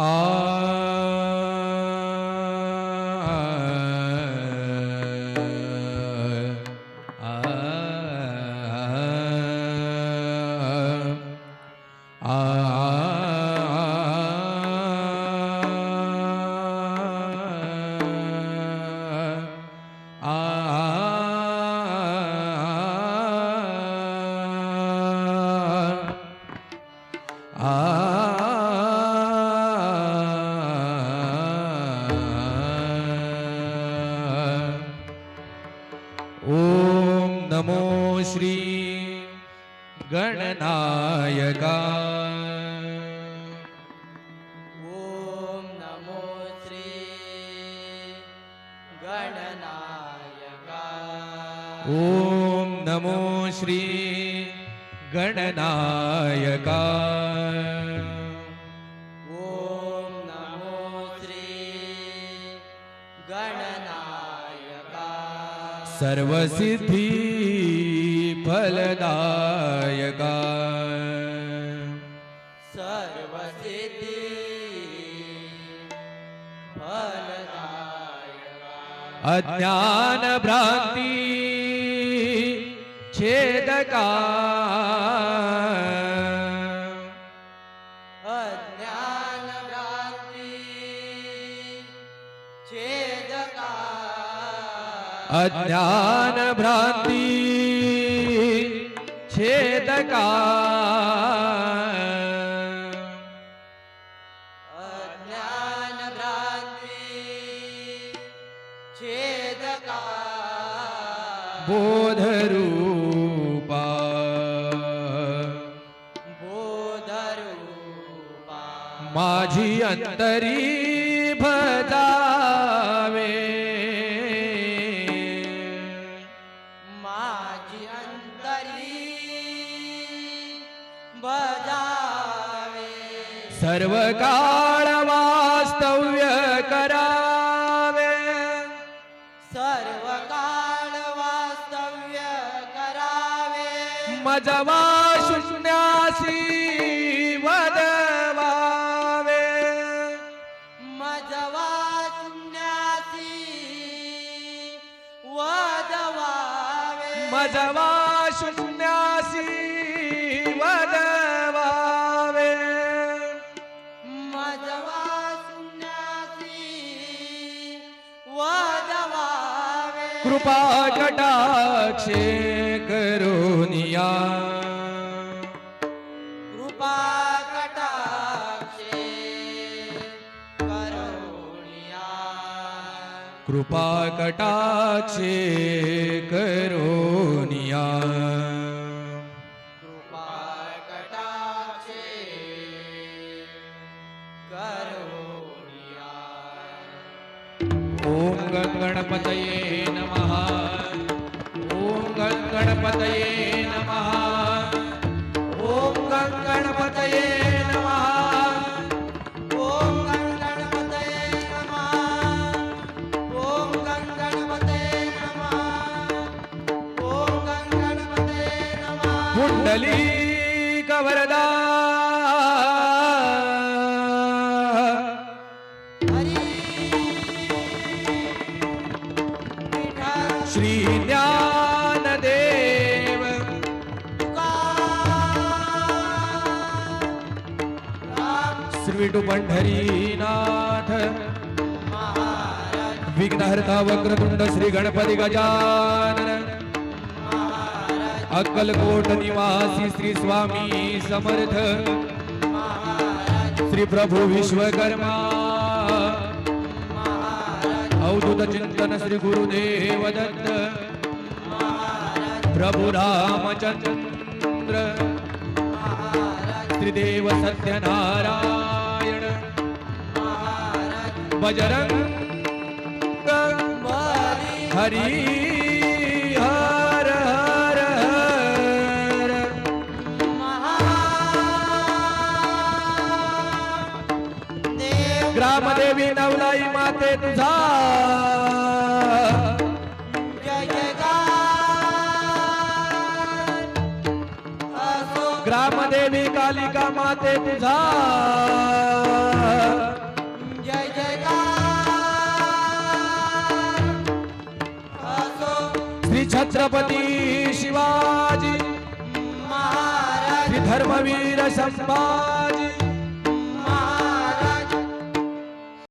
Ah. Shri गणनायका। ॐ नमो श्री गणनायका। ॐ नमो श्री गणनायका। ॐ नमो श्री गणनायका। सर्वसिद्धी ફલદાયક સર્વ સિદ્ધિ અજ્ઞાન ભ્રાંતિ છેદકા અજ્ઞાન ભ્રાંતિ अज्ञान भ्रांती छेदका अज्ञान भ्रांती छेदका बोधरूपा बोधरूपा माझी अंतरी भजावे। माझी अंतरी बजावे। सर्व काळ वास्तव्य करावे। सर्व काळ वास्तव्य करावे। मजवा शून्यासी वदवावे। मजवा शून्यासी वदवावे। मजवा शून्यासी वदवावे कृपा कटाक्षे करोनिया कृपा कटाक्षे करुणिया कृपा कटाक्षे करोनिया ஓம் கணபதையே நம ஓம் கணபதையே நம ஓம் கணபதையே நம ஓம் கணபதையே நம ஓம் கணபதையே நம ஓம் கணபதையே நம குண்டலி கவரதா श्री ज्ञानदेव। श्री पंढरीनाथ महाराज विघ्नहर्ता वक्रतुंड श्री गणपती गजानन। अक्कलकोट निवासी श्री स्वामी समर्थ। श्री प्रभु विश्वकर्मा। अवधूत चिंतन श्री गुरुदेव दत्त। प्रभु रामचंद्र। त्रिदेव सत्यनारायण। बजरंग। हर। माते तुझा। ग्राम देवी कालिका माते तुझा। जय श्री छत्रपती शिवाजी। महाराज। धर्मवीर संभाजी।